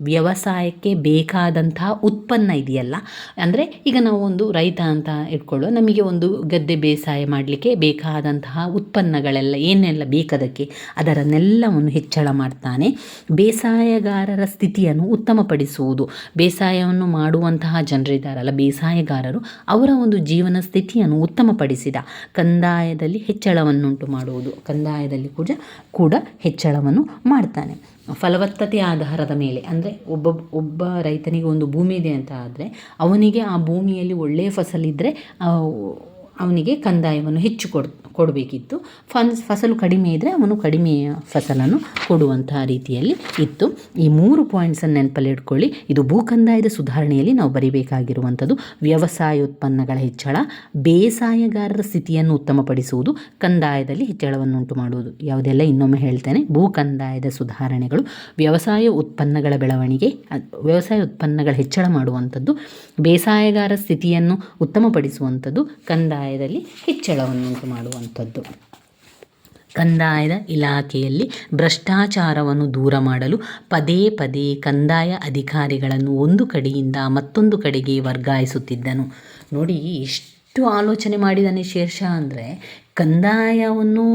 ವ್ಯವಸಾಯಕ್ಕೆ ಬೇಕಾದಂತಹ ಉತ್ಪನ್ನ ಇದೆಯಲ್ಲ? ಅಂದರೆ ಈಗ ನಾವು ಒಂದು ರೈತ ಅಂತ ಇಟ್ಕೊಳ್ಳೋ, ನಮಗೆ ಒಂದು ಗದ್ದೆ ಬೇಸಾಯ ಮಾಡಲಿಕ್ಕೆ ಬೇಕಾದಂತಹ ಉತ್ಪನ್ನಗಳೆಲ್ಲ ಏನೆಲ್ಲ ಬೇಕದಕ್ಕೆ ಅದರನ್ನೆಲ್ಲವನ್ನು ಹೆಚ್ಚಳ ಮಾಡ್ತಾನೆ. ಬೇಸಾಯಗಾರರ ಸ್ಥಿತಿಯನ್ನು ಉತ್ತಮಪಡಿಸುವುದು. ಬೇಸಾಯವನ್ನು ಮಾಡುವಂತಹ ಜನರಿದ್ದಾರಲ್ಲ, ಬೇಸಾಯಗಾರರು ಅವರ ಒಂದು ಜೀವನ ಸ್ಥಿತಿಯನ್ನು ಉತ್ತಮಪಡಿಸಿದ ಕಂದಾಯದಲ್ಲಿ ಹೆಚ್ಚಳವನ್ನುಂಟು ಮಾಡುವುದು. ಕಂದಾಯದಲ್ಲಿ ಕೂಡ ಕೂಡ ಹೆಚ್ಚಳವನ್ನು ಮಾಡ್ತಾನೆ. ಫಲವತ್ತತೆ ಆಧಾರದ ಮೇಲೆ, ಅಂದರೆ ಒಬ್ಬ ಒಬ್ಬ ರೈತನಿಗೆ ಒಂದು ಭೂಮಿ ಇದೆ ಅಂತ ಆದರೆ, ಅವನಿಗೆ ಆ ಭೂಮಿಯಲ್ಲಿ ಒಳ್ಳೆಯ ಫಸಲಿದ್ದರೆ ಅವನಿಗೆ ಕಂದಾಯವನ್ನು ಹೆಚ್ಚು ಕೊಡ್, ಕೊಡಬೇಕಿತ್ತು. ಫಸಲು ಕಡಿಮೆ ಇದ್ದರೆ ಅವನು ಕಡಿಮೆ ಫಸಲನ್ನು ಕೊಡುವಂತಹ ರೀತಿಯಲ್ಲಿ ಇತ್ತು. ಈ ಮೂರು ಪಾಯಿಂಟ್ಸನ್ನು ನೆನಪಲ್ಲಿ ಇಟ್ಕೊಳ್ಳಿ. ಇದು ಭೂಕಂದಾಯದ ಸುಧಾರಣೆಯಲ್ಲಿ ನಾವು ಬರೀಬೇಕಾಗಿರುವಂಥದ್ದು ವ್ಯವಸಾಯೋತ್ಪನ್ನಗಳ ಹೆಚ್ಚಳ, ಬೇಸಾಯಗಾರರ ಸ್ಥಿತಿಯನ್ನು ಉತ್ತಮಪಡಿಸುವುದು, ಕಂದಾಯದಲ್ಲಿ ಹೆಚ್ಚಳವನ್ನುಂಟು ಮಾಡುವುದು. ಯಾವುದೆಲ್ಲ ಇನ್ನೊಮ್ಮೆ ಹೇಳ್ತೇನೆ. ಭೂಕಂದಾಯದ ಸುಧಾರಣೆಗಳು, ವ್ಯವಸಾಯ ಉತ್ಪನ್ನಗಳ ಬೆಳವಣಿಗೆ ವ್ಯವಸಾಯ ಉತ್ಪನ್ನಗಳ ಹೆಚ್ಚಳ ಮಾಡುವಂಥದ್ದು, ಬೇಸಾಯಗಾರ ಸ್ಥಿತಿಯನ್ನು ಉತ್ತಮಪಡಿಸುವಂಥದ್ದು ಕಂದಾಯದಲ್ಲಿ ಹೆಚ್ಚಳವನ್ನುಂಟು ಮಾಡುವಂಥದ್ದು. ಕಂದಾಯದ ಇಲಾಖೆಯಲ್ಲಿ ಭ್ರಷ್ಟಾಚಾರವನ್ನು ದೂರ ಮಾಡಲು ಪದೇ ಪದೇ ಕಂದಾಯ ಅಧಿಕಾರಿಗಳನ್ನು ಒಂದು ಕಡೆಯಿಂದ ಮತ್ತೊಂದು ಕಡೆಗೆ ವರ್ಗಾಯಿಸುತ್ತಿದ್ದನು. ನೋಡಿ ಎಷ್ಟು ಆಲೋಚನೆ ಮಾಡಿದ್ದಾನೆ ಶೇರ್ಷಾ ಅಂದರೆ ಕಂದಾಯವನ್ನು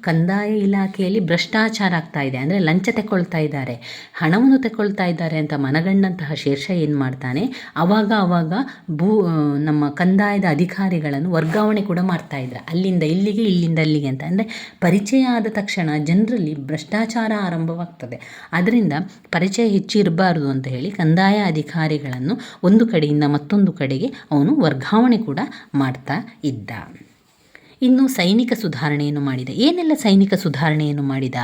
ಕಂದಾಯ ಇಲಾಖೆಯಲ್ಲಿ ಭ್ರಷ್ಟಾಚಾರ ಆಗ್ತಾ ಇದೆ. ಅಂದರೆ ಲಂಚ ತಗೊಳ್ತಾ ಇದ್ದಾರೆ. ಹಣವನ್ನು ತಗೊಳ್ತಾ ಇದ್ದಾರೆ ಅಂತ ಮನಗಂಡಂತಹ ಶೇರ್ಷ ಏನು ಮಾಡ್ತಾನೆ? ಆವಾಗ ಆವಾಗ ಭೂ ನಮ್ಮ ಕಂದಾಯದ ಅಧಿಕಾರಿಗಳನ್ನು ವರ್ಗಾವಣೆ ಕೂಡ ಮಾಡ್ತಾ ಇದ್ದಾರೆ. ಅಲ್ಲಿಂದ ಇಲ್ಲಿಗೆ, ಇಲ್ಲಿಂದ ಅಲ್ಲಿಗೆ ಅಂತ. ಅಂದರೆ ಪರಿಚಯ ಆದ ತಕ್ಷಣ ಜನರಲ್ಲಿ ಭ್ರಷ್ಟಾಚಾರ ಆರಂಭವಾಗ್ತದೆ. ಅದರಿಂದ ಪರಿಚಯ ಹೆಚ್ಚಿರಬಾರ್ದು ಅಂತ ಹೇಳಿ ಕಂದಾಯ ಅಧಿಕಾರಿಗಳನ್ನು ಒಂದು ಕಡೆಯಿಂದ ಮತ್ತೊಂದು ಕಡೆಗೆ ಅವನು ವರ್ಗಾವಣೆ ಕೂಡ ಮಾಡ್ತಾ ಇದ್ದ. ಇನ್ನು ಸೈನಿಕ ಸುಧಾರಣೆಯನ್ನು ಮಾಡಿದ. ಏನೆಲ್ಲ ಸೈನಿಕ ಸುಧಾರಣೆಯನ್ನು ಮಾಡಿದ?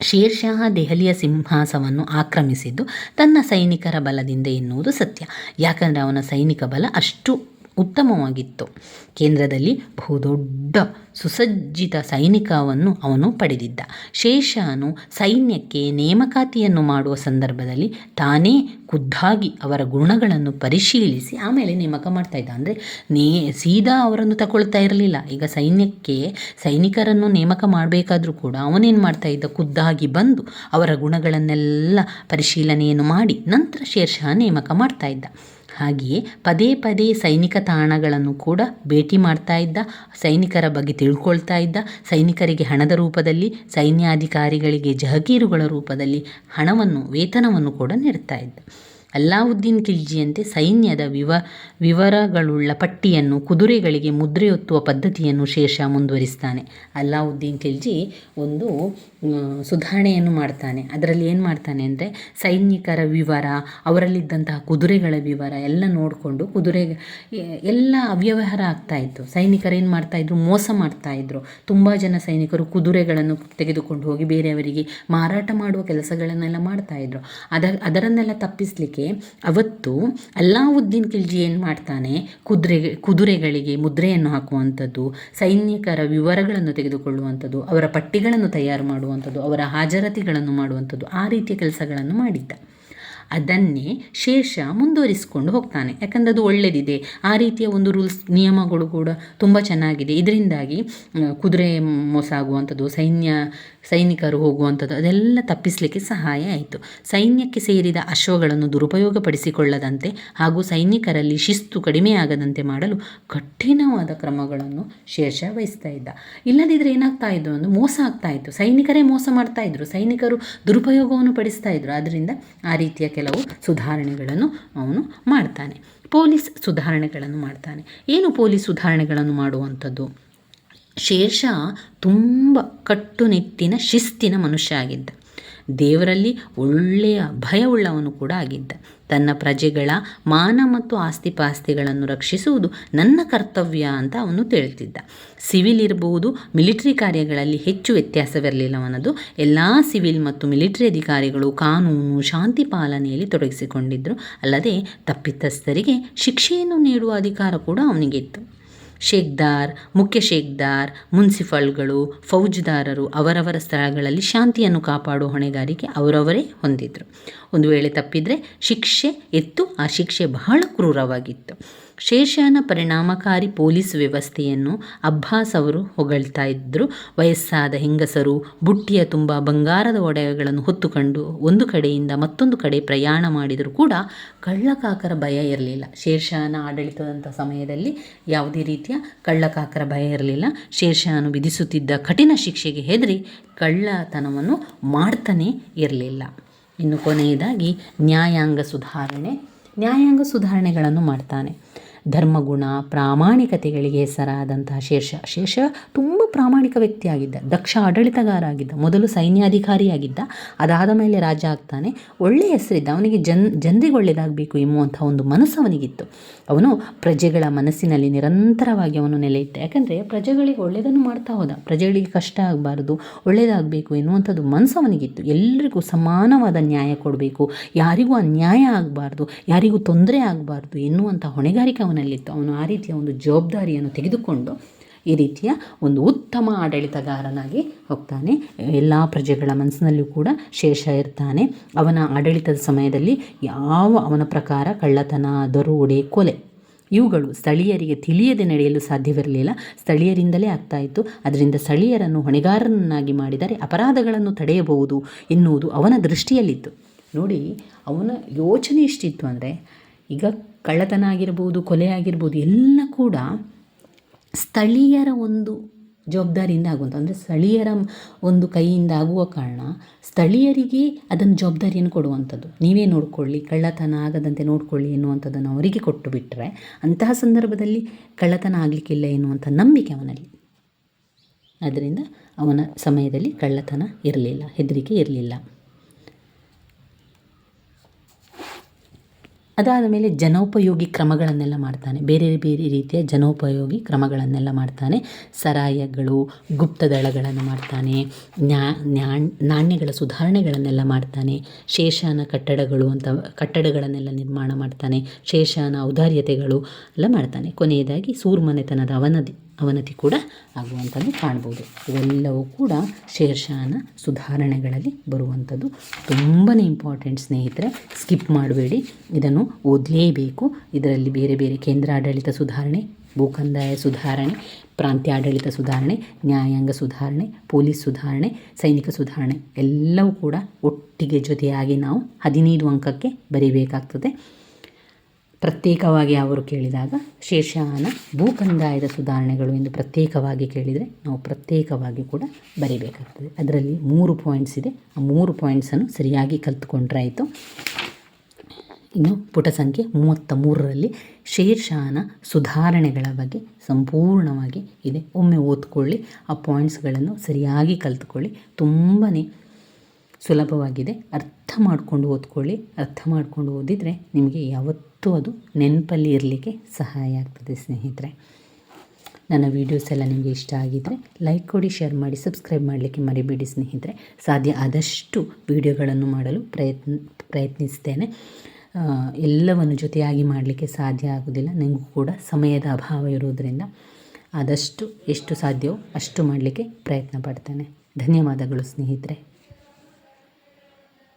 ಶೇರ್ಷಾಹ ದೆಹಲಿಯ ಸಿಂಹಾಸವನ್ನು ಆಕ್ರಮಿಸಿದ್ದು ತನ್ನ ಸೈನಿಕರ ಬಲದಿಂದ ಎನ್ನುವುದು ಸತ್ಯ. ಯಾಕಂದರೆ ಅವನ ಸೈನಿಕ ಬಲ ಅಷ್ಟು ಉತ್ತಮವಾಗಿತ್ತು. ಕೇಂದ್ರದಲ್ಲಿ ಬಹುದೊಡ್ಡ ಸುಸಜ್ಜಿತ ಸೈನಿಕವನ್ನು ಅವನು ಪಡೆದಿದ್ದ. ಶೇಷಾನು ಸೈನ್ಯಕ್ಕೆ ನೇಮಕಾತಿಯನ್ನು ಮಾಡುವ ಸಂದರ್ಭದಲ್ಲಿ ತಾನೇ ಖುದ್ದಾಗಿ ಅವರ ಗುಣಗಳನ್ನು ಪರಿಶೀಲಿಸಿ ಆಮೇಲೆ ನೇಮಕ ಮಾಡ್ತಾ ಇದ್ದ. ಅಂದರೆ ನೇ, ಸೀದಾ ಅವರನ್ನು ತಗೊಳ್ತಾ ಇರಲಿಲ್ಲ. ಈಗ ಸೈನ್ಯಕ್ಕೆ ಸೈನಿಕರನ್ನು ನೇಮಕ ಮಾಡಬೇಕಾದ್ರೂ ಕೂಡ ಅವನೇನು ಮಾಡ್ತಾ ಇದ್ದ? ಖುದ್ದಾಗಿ ಬಂದು ಅವರ ಗುಣಗಳನ್ನೆಲ್ಲ ಪರಿಶೀಲನೆಯನ್ನು ಮಾಡಿ ನಂತರ ಶೇರ್ಷಾ ನೇಮಕ ಮಾಡ್ತಾ ಇದ್ದ. ಹಾಗೆಯೇ ಪದೇ ಪದೇ ಸೈನಿಕ ತಾಣಗಳನ್ನು ಕೂಡ ಭೇಟಿ ಮಾಡ್ತಾ ಇದ್ದ, ಸೈನಿಕರ ಬಗ್ಗೆ ತಿಳ್ಕೊಳ್ತಾ ಇದ್ದ, ಸೈನಿಕರಿಗೆ ಹಣದ ರೂಪದಲ್ಲಿ, ಸೈನ್ಯಾಧಿಕಾರಿಗಳಿಗೆ ಜಹಗೀರುಗಳ ರೂಪದಲ್ಲಿ ಹಣವನ್ನು, ವೇತನವನ್ನು ಕೂಡ ನೀಡ್ತಾ ಇದ್ದ. ಅಲ್ಲಾವುದ್ದೀನ್ ಖಿಲ್ಜಿಯಂತೆ ಸೈನ್ಯದ ವಿವ, ವಿವರಗಳುಳ್ಳ ಪಟ್ಟಿಯನ್ನು, ಕುದುರೆಗಳಿಗೆ ಮುದ್ರೆಯೊತ್ತುವ ಪದ್ಧತಿಯನ್ನು ಶೇಷ ಮುಂದುವರಿಸ್ತಾನೆ. ಅಲ್ಲಾವುದ್ದೀನ್ ಖಿಲ್ಜಿ ಒಂದು ಸುಧಾರಣೆಯನ್ನು ಮಾಡ್ತಾನೆ. ಅದರಲ್ಲಿ ಏನು ಮಾಡ್ತಾನೆ ಅಂದರೆ ಸೈನಿಕರ ವಿವರ, ಅವರಲ್ಲಿದ್ದಂತಹ ಕುದುರೆಗಳ ವಿವರ ಎಲ್ಲ ನೋಡಿಕೊಂಡು ಕುದುರೆ, ಎಲ್ಲ ಅವ್ಯವಹಾರ ಆಗ್ತಾ ಇತ್ತು. ಸೈನಿಕರು ಏನು ಮಾಡ್ತಾಯಿದ್ರು ಮೋಸ ಮಾಡ್ತಾಯಿದ್ರು ತುಂಬ ಜನ ಸೈನಿಕರು ಕುದುರೆಗಳನ್ನು ತೆಗೆದುಕೊಂಡು ಹೋಗಿ ಬೇರೆಯವರಿಗೆ ಮಾರಾಟ ಮಾಡುವ ಕೆಲಸಗಳನ್ನೆಲ್ಲ ಮಾಡ್ತಾಯಿದ್ರು ಅದ, ಅದರನ್ನೆಲ್ಲ ತಪ್ಪಿಸಲಿಕ್ಕೆ ಅವತ್ತು ಅಲ್ಲಾವುದ್ದೀನ್ ಖಿಲ್ಜಿ ಏನು ಮಾಡ್ತಾನೆ? ಕುದುರೆ, ಕುದುರೆಗಳಿಗೆ ಮುದ್ರೆಯನ್ನು ಹಾಕುವಂಥದ್ದು, ಸೈನಿಕರ ವಿವರಗಳನ್ನು ತೆಗೆದುಕೊಳ್ಳುವಂಥದ್ದು, ಅವರ ಪಟ್ಟಿಗಳನ್ನು ತಯಾರು ಮಾಡುವಂಥದ್ದು ಅವರ ಹಾಜರಾತಿಗಳನ್ನು ಮಾಡುವಂಥದ್ದು ಆ ರೀತಿಯ ಕೆಲಸಗಳನ್ನು ಮಾಡಿದ್ದ. ಅದನ್ನೇ ಶೇಷ ಮುಂದುವರಿಸಿಕೊಂಡು ಹೋಗ್ತಾನೆ. ಯಾಕಂದರೆ ಅದು ಒಳ್ಳೆಯದಿದೆ ಆ ರೀತಿಯ ಒಂದು ರೂಲ್ಸ್ ನಿಯಮಗಳು ಕೂಡ ತುಂಬ ಚೆನ್ನಾಗಿದೆ. ಇದರಿಂದಾಗಿ ಕುದುರೆ ಮೋಸ ಆಗುವಂಥದ್ದು, ಸೈನ್ಯ, ಸೈನಿಕರು ಹೋಗುವಂಥದ್ದು, ಅದೆಲ್ಲ ತಪ್ಪಿಸಲಿಕ್ಕೆ ಸಹಾಯ ಆಯಿತು. ಸೈನ್ಯಕ್ಕೆ ಸೇರಿದ ಅಶ್ವಗಳನ್ನು ದುರುಪಯೋಗಪಡಿಸಿಕೊಳ್ಳದಂತೆ ಹಾಗೂ ಸೈನಿಕರಲ್ಲಿ ಶಿಸ್ತು ಕಡಿಮೆಯಾಗದಂತೆ ಮಾಡಲು ಕಠಿಣವಾದ ಕ್ರಮಗಳನ್ನು ಶೇಷ ವಹಿಸ್ತಾ ಇದ್ದ. ಇಲ್ಲದಿದ್ದರೆ ಏನಾಗ್ತಾ ಇದ್ದು ಅಂದರೆ ಮೋಸ ಆಗ್ತಾ ಇತ್ತು. ಸೈನಿಕರೇ ಮೋಸ ಮಾಡ್ತಾ ಇದ್ರು. ಸೈನಿಕರು ದುರುಪಯೋಗವನ್ನು ಪಡಿಸ್ತಾ ಇದ್ರು. ಆದ್ದರಿಂದ ಆ ರೀತಿಯ ಕೆಲವು ಸುಧಾರಣೆಗಳನ್ನು ಅವನು ಮಾಡ್ತಾನೆ. ಪೊಲೀಸ್ ಸುಧಾರಣೆಗಳನ್ನು ಮಾಡ್ತಾನೆ. ಏನು ಪೊಲೀಸ್ ಸುಧಾರಣೆಗಳನ್ನು ಮಾಡುವಂಥದ್ದು? ಶೇರ್ಷಾ ತುಂಬ ಕಟ್ಟುನಿಟ್ಟಿನ, ಶಿಸ್ತಿನ ಮನುಷ್ಯ ಆಗಿದ್ದ. ದೇವರಲ್ಲಿ ಒಳ್ಳೆಯ ಭಯವುಳ್ಳವನು ಕೂಡ ಆಗಿದ್ದ. ತನ್ನ ಪ್ರಜೆಗಳ ಮಾನ ಮತ್ತು ಆಸ್ತಿಪಾಸ್ತಿಗಳನ್ನು ರಕ್ಷಿಸುವುದು ನನ್ನ ಕರ್ತವ್ಯ ಅಂತ ಅವನು ತಿಳಿತಿದ್ದ. ಸಿವಿಲ್ ಇರಬಹುದು ಮಿಲಿಟರಿ ಕಾರ್ಯಗಳಲ್ಲಿ ಹೆಚ್ಚು ವ್ಯತ್ಯಾಸವಿರಲಿಲ್ಲ ಅವನದು. ಎಲ್ಲ ಸಿವಿಲ್ ಮತ್ತು ಮಿಲಿಟರಿ ಅಧಿಕಾರಿಗಳು ಕಾನೂನು, ಶಾಂತಿ ಪಾಲನೆಯಲ್ಲಿ ತೊಡಗಿಸಿಕೊಂಡಿದ್ದರು ಅಲ್ಲದೆ ತಪ್ಪಿತಸ್ಥರಿಗೆ ಶಿಕ್ಷೆಯನ್ನು ನೀಡುವ ಅಧಿಕಾರ ಕೂಡ ಅವನಿಗಿತ್ತು ಶೇಕ್ದಾರ್ ಮುಖ್ಯ ಶೇಕ್ದಾರ್ ಮುನ್ಸಿಪಲ್ಗಳು ಫೌಜ್ದಾರರು ಅವರವರ ಸ್ಥಳಗಳಲ್ಲಿ ಶಾಂತಿಯನ್ನು ಕಾಪಾಡುವ ಹೊಣೆಗಾರಿಕೆ ಅವರವರೇ ಹೊಂದಿದ್ದರು ಒಂದು ವೇಳೆ ತಪ್ಪಿದರೆ ಶಿಕ್ಷೆ ಇತ್ತು ಆ ಶಿಕ್ಷೆ ಬಹಳ ಕ್ರೂರವಾಗಿತ್ತು. ಶೇಷಾನ ಪರಿಣಾಮಕಾರಿ ಪೊಲೀಸ್ ವ್ಯವಸ್ಥೆಯನ್ನು ಅಬ್ಬಾಸ್ ಅವರು ಹೊಗಳ್ತಾ ಇದ್ದರು ವಯಸ್ಸಾದ ಹೆಂಗಸರು, ಬುಟ್ಟಿಯ ತುಂಬ ಬಂಗಾರದ ಒಡೆಗಳನ್ನು ಹೊತ್ತುಕೊಂಡು ಒಂದು ಕಡೆಯಿಂದ ಮತ್ತೊಂದು ಕಡೆ ಪ್ರಯಾಣ ಮಾಡಿದರೂ ಕೂಡ ಕಳ್ಳಕಾಕರ ಭಯ ಇರಲಿಲ್ಲ. ಶೇರ್ಷಾನ ಆಡಳಿತದಂಥ ಸಮಯದಲ್ಲಿ ಯಾವುದೇ ರೀತಿಯ ಕಳ್ಳಕಾಕರ ಭಯ ಇರಲಿಲ್ಲ. ಶೇರ್ಷಾನು ವಿಧಿಸುತ್ತಿದ್ದ ಕಠಿಣ ಶಿಕ್ಷೆಗೆ ಹೆದರಿ ಕಳ್ಳತನವನ್ನು ಮಾಡ್ತಾನೇ ಇರಲಿಲ್ಲ. ಇನ್ನು ಕೊನೆಯದಾಗಿ ನ್ಯಾಯಾಂಗ ಸುಧಾರಣೆ. ನ್ಯಾಯಾಂಗ ಸುಧಾರಣೆಗಳನ್ನು ಮಾಡ್ತಾನೆ. ಧರ್ಮಗುಣ, ಪ್ರಾಮಾಣಿಕತೆಗಳಿಗೆ ಹೆಸರಾದಂತಹ ಶೇಷ. ಶೇಷ ತುಂಬ ಪ್ರಾಮಾಣಿಕ ವ್ಯಕ್ತಿಯಾಗಿದ್ದ, ದಕ್ಷ ಆಡಳಿತಗಾರ ಆಗಿದ್ದ ಮೊದಲು ಸೈನ್ಯಾಧಿಕಾರಿಯಾಗಿದ್ದ, ಅದಾದ ಮೇಲೆ ರಾಜ ಆಗ್ತಾನೆ. ಒಳ್ಳೆಯ ಹೆಸರಿದ್ದ, ಅವನಿಗೆ ಜನ್ ಜನರಿಗೆ ಒಳ್ಳೆಯದಾಗಬೇಕು ಎಂಬುವಂಥ ಒಂದು ಮನಸ್ಸು ಅವನಿಗಿತ್ತು. ಅವನು ಪ್ರಜೆಗಳ ಮನಸ್ಸಿನಲ್ಲಿ ನಿರಂತರವಾಗಿ ಅವನು ನೆಲೆಯಿದ್ದ ಯಾಕಂದರೆ ಪ್ರಜೆಗಳಿಗೆ ಒಳ್ಳೆಯದನ್ನು ಮಾಡ್ತಾ ಹೋದ. ಪ್ರಜೆಗಳಿಗೆ ಕಷ್ಟ ಆಗಬಾರ್ದು, ಒಳ್ಳೆಯದಾಗಬೇಕು ಎನ್ನುವಂಥದ್ದು ಮನಸ್ಸು ಅವನಿಗಿತ್ತು. ಎಲ್ಲರಿಗೂ ಸಮಾನವಾದ ನ್ಯಾಯ ಕೊಡಬೇಕು. ಯಾರಿಗೂ ಅನ್ಯಾಯ ಆಗಬಾರ್ದು, ಯಾರಿಗೂ ತೊಂದರೆ ಆಗಬಾರ್ದು ಎನ್ನುವಂಥ ಹೊಣೆಗಾರಿಕೆ ಅವನಲ್ಲಿತ್ತು. ಅವನು ಆ ರೀತಿಯ ಒಂದು ಜವಾಬ್ದಾರಿಯನ್ನು ತೆಗೆದುಕೊಂಡು ಈ ರೀತಿಯ ಒಂದು ಉತ್ತಮ ಆಡಳಿತಗಾರನಾಗಿ ಹೋಗ್ತಾನೆ. ಎಲ್ಲ ಪ್ರಜೆಗಳ ಮನಸ್ಸಿನಲ್ಲೂ ಕೂಡ ಶೇಷ ಇರ್ತಾನೆ. ಅವನ ಆಡಳಿತದ ಸಮಯದಲ್ಲಿ ಯಾವ ಅವನ ಪ್ರಕಾರ ಕಳ್ಳತನ, ದರೋಡೆ, ಕೊಲೆ ಇವುಗಳು ಸ್ಥಳೀಯರಿಗೆ ತಿಳಿಯದೆ ನಡೆಯಲು ಸಾಧ್ಯವಿರಲಿಲ್ಲ. ಸ್ಥಳೀಯರಿಂದಲೇ ಆಗ್ತಾ ಇತ್ತು. ಅದರಿಂದ ಸ್ಥಳೀಯರನ್ನು ಹೊಣೆಗಾರನನ್ನಾಗಿ ಮಾಡಿದರೆ ಅಪರಾಧಗಳನ್ನು ತಡೆಯಬಹುದು ಎನ್ನುವುದು ಅವನ ದೃಷ್ಟಿಯಲ್ಲಿತ್ತು. ನೋಡಿ, ಅವನ ಯೋಚನೆ ಎಷ್ಟಿತ್ತು ಅಂದರೆ, ಈಗ ಕಳ್ಳತನ ಆಗಿರ್ಬೋದು, ಕೊಲೆ ಆಗಿರ್ಬೋದು, ಎಲ್ಲ ಕೂಡ ಸ್ಥಳೀಯರ ಒಂದು ಜವಾಬ್ದಾರಿಯಿಂದ ಆಗುವಂಥ ಅಂದರೆ ಸ್ಥಳೀಯರ ಒಂದು ಕೈಯಿಂದ ಆಗುವ ಕಾರಣ ಸ್ಥಳೀಯರಿಗೆ ಅದನ್ನು ಜವಾಬ್ದಾರಿಯನ್ನು ಕೊಡುವಂಥದ್ದು. ನೀವೇ ನೋಡಿಕೊಳ್ಳಿ, ಕಳ್ಳತನ ಆಗದಂತೆ ನೋಡಿಕೊಳ್ಳಿ ಎನ್ನುವಂಥದ್ದನ್ನು ಅವರಿಗೆ ಕೊಟ್ಟು ಬಿಟ್ಟರೆ ಅಂತಹ ಸಂದರ್ಭದಲ್ಲಿ ಕಳ್ಳತನ ಆಗಲಿಕ್ಕಿಲ್ಲ ಎನ್ನುವಂಥ ನಂಬಿಕೆ ಅವನಲ್ಲಿ. ಅದರಿಂದ ಅವನ ಸಮಯದಲ್ಲಿ ಕಳ್ಳತನ ಇರಲಿಲ್ಲ, ಹೆದರಿಕೆ ಇರಲಿಲ್ಲ. ಅದಾದ ಮೇಲೆ ಜನೋಪಯೋಗಿ ಕ್ರಮಗಳನ್ನೆಲ್ಲ ಮಾಡ್ತಾನೆ. ಬೇರೆ ಬೇರೆ ರೀತಿಯ ಜನೋಪಯೋಗಿ ಕ್ರಮಗಳನ್ನೆಲ್ಲ ಮಾಡ್ತಾನೆ. ಸರಾಯಗಳು, ಗುಪ್ತದಳಗಳನ್ನು ಮಾಡ್ತಾನೆ. ನ್ಯಾ ನಾಣ್ಯಗಳ ಸುಧಾರಣೆಗಳನ್ನೆಲ್ಲ ಮಾಡ್ತಾನೆ. ಶೇಷಾನ ಕಟ್ಟಡಗಳು ಅಂತ ಕಟ್ಟಡಗಳನ್ನೆಲ್ಲ ನಿರ್ಮಾಣ ಮಾಡ್ತಾನೆ. ಶೇಷಾನ ಔದಾರ್ಯತೆಗಳು ಎಲ್ಲ ಮಾಡ್ತಾನೆ. ಕೊನೆಯದಾಗಿ ಸೂರ್ಮನೆತನದ ಅವನದಿ. ಅವನತಿ ಕೂಡ ಆಗುವಂಥದ್ದು ಕಾಣ್ಬೋದು. ಇವೆಲ್ಲವೂ ಕೂಡ ಶೇರ್ಷಾನ ಸುಧಾರಣೆಗಳಲ್ಲಿ ಬರುವಂಥದ್ದು. ತುಂಬಾ ಇಂಪಾರ್ಟೆಂಟ್ ಸ್ನೇಹಿತರೆ ಸ್ಕಿಪ್ ಮಾಡಬೇಡಿ. ಇದನ್ನು ಓದಲೇಬೇಕು. ಇದರಲ್ಲಿ ಬೇರೆ ಬೇರೆ ಕೇಂದ್ರಾಡಳಿತ ಸುಧಾರಣೆ, ಭೂಕಂದಾಯ ಸುಧಾರಣೆ, ಪ್ರಾಂತ್ಯಾಡಳಿತ ಸುಧಾರಣೆ, ನ್ಯಾಯಾಂಗ ಸುಧಾರಣೆ, ಪೊಲೀಸ್ ಸುಧಾರಣೆ, ಸೈನಿಕ ಸುಧಾರಣೆ, ಎಲ್ಲವೂ ಕೂಡ ಒಟ್ಟಿಗೆ ಜೊತೆಯಾಗಿ ನಾವು ಹದಿನೈದು ಅಂಕಕ್ಕೆ ಬರೀಬೇಕಾಗ್ತದೆ. ಪ್ರತ್ಯೇಕವಾಗಿ ಅವರು ಕೇಳಿದಾಗ ಶೇಷಾನ ಭೂಕಂದಾಯದ ಸುಧಾರಣೆಗಳು ಎಂದು ಪ್ರತ್ಯೇಕವಾಗಿ ಕೇಳಿದರೆ ನಾವು ಪ್ರತ್ಯೇಕವಾಗಿ ಕೂಡ ಬರೀಬೇಕಾಗ್ತದೆ. ಅದರಲ್ಲಿ ಮೂರು ಪಾಯಿಂಟ್ಸ್ ಇದೆ. ಆ ಮೂರು ಪಾಯಿಂಟ್ಸನ್ನು ಸರಿಯಾಗಿ ಕಲ್ತ್ಕೊಂಡ್ರಾಯಿತು. ಇನ್ನು ಪುಟ ಸಂಖ್ಯೆ ಮೂವತ್ತ ಮೂರರಲ್ಲಿ ಶೇರ್ಷಾನ ಸುಧಾರಣೆಗಳ ಬಗ್ಗೆ ಸಂಪೂರ್ಣವಾಗಿ ಇದೆ. ಒಮ್ಮೆ ಓದ್ಕೊಳ್ಳಿ. ಆ ಪಾಯಿಂಟ್ಸ್ಗಳನ್ನು ಸರಿಯಾಗಿ ಕಲ್ತ್ಕೊಳ್ಳಿ. ತುಂಬಾ ಸುಲಭವಾಗಿದೆ. ಅರ್ಥ ಮಾಡಿಕೊಂಡು ಓದ್ಕೊಳ್ಳಿ. ಅರ್ಥ ಮಾಡಿಕೊಂಡು ಓದಿದರೆ ನಿಮಗೆ ಯಾವತ್ತೂ ಅದು ನೆನಪಲ್ಲಿ ಇರಲಿಕ್ಕೆ ಸಹಾಯ ಆಗ್ತದೆ ಸ್ನೇಹಿತರೆ. ನನ್ನ ವೀಡಿಯೋಸ್ ಎಲ್ಲ ನಿಮಗೆ ಇಷ್ಟ ಆಗಿದ್ದರೆ ಲೈಕ್ ಕೊಡಿ ಶೇರ್ ಮಾಡಿ ಸಬ್ಸ್ಕ್ರೈಬ್ ಮಾಡಲಿಕ್ಕೆ ಮರಿಬೇಡಿ ಸ್ನೇಹಿತರೆ. ಸಾಧ್ಯ ಆದಷ್ಟು ವೀಡಿಯೋಗಳನ್ನು ಮಾಡಲು ಪ್ರಯತ್ನ, ಪ್ರಯತ್ನಿಸ್ತೇನೆ. ಎಲ್ಲವನ್ನು ಜೊತೆಯಾಗಿ ಮಾಡಲಿಕ್ಕೆ ಸಾಧ್ಯ ಆಗೋದಿಲ್ಲ. ನನಗೂ ಕೂಡ ಸಮಯದ ಅಭಾವ ಇರುವುದರಿಂದ ಆದಷ್ಟು ಎಷ್ಟು ಸಾಧ್ಯವೋ ಅಷ್ಟು ಮಾಡಲಿಕ್ಕೆ ಪ್ರಯತ್ನ ಪಡ್ತೇನೆ. ಧನ್ಯವಾದಗಳು ಸ್ನೇಹಿತರೆ.